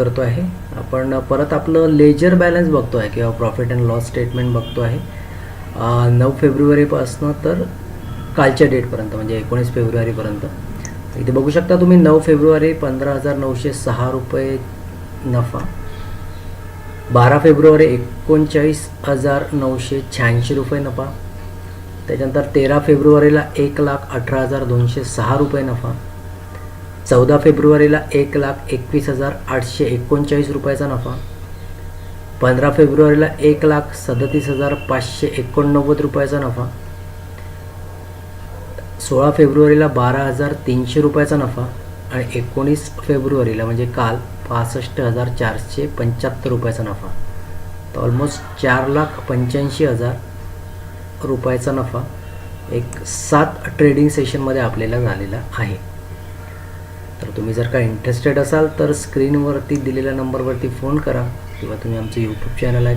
करतो आहे. आपण परत आपलं लेजर बॅलन्स बघतो आहे किंवा प्रॉफिट अँड लॉस स्टेटमेंट बघतो आहे. नऊ फेब्रुवारीपासनं तर कालच्या डेटपर्यंत म्हणजे एकोणीस फेब्रुवारीपर्यंत. इथे बघू शकता तुम्ही नऊ फेब्रुवारी पंधरा हजार नऊशे सहा रुपये नफा. बारा फेब्रुवारी एकोणचाळीस हजार नऊशे शहाऐंशी रुपये नफा. त्याच्यानंतर तेरा फेब्रुवारीला एक लाख अठरा हजार दोनशे सहा रुपये नफा. चौदा फेब्रुवारीला एक लाख एकवीस हजार आठशे एकोणचाळीस रुपयाचा नफा. पंधरा फेब्रुवारीला एक लाख सदतीस हजार पाचशे एकोणनव्वद रुपयाचा नफा. सोळा फेब्रुवारीला बारा हजार तीनशे रुपयाचा नफा आणि एकोणीस फेब्रुवारीला म्हणजे काल पासष्ट हजार चारशे पंच्याहत्तर रुपयाचा नफा. तर ऑलमोस्ट चार लाख पंच्याऐंशी हजार रुपयाचा नफा एक सात ट्रेडिंग सेशनमध्ये आपल्याला झालेला आहे. तर तुम्ही जर का इंटरेस्टेड असाल तर स्क्रीनवरती दिलेल्या नंबरवरती फोन करा किंवा तुम्ही आमचं यूट्यूब चॅनल आहे.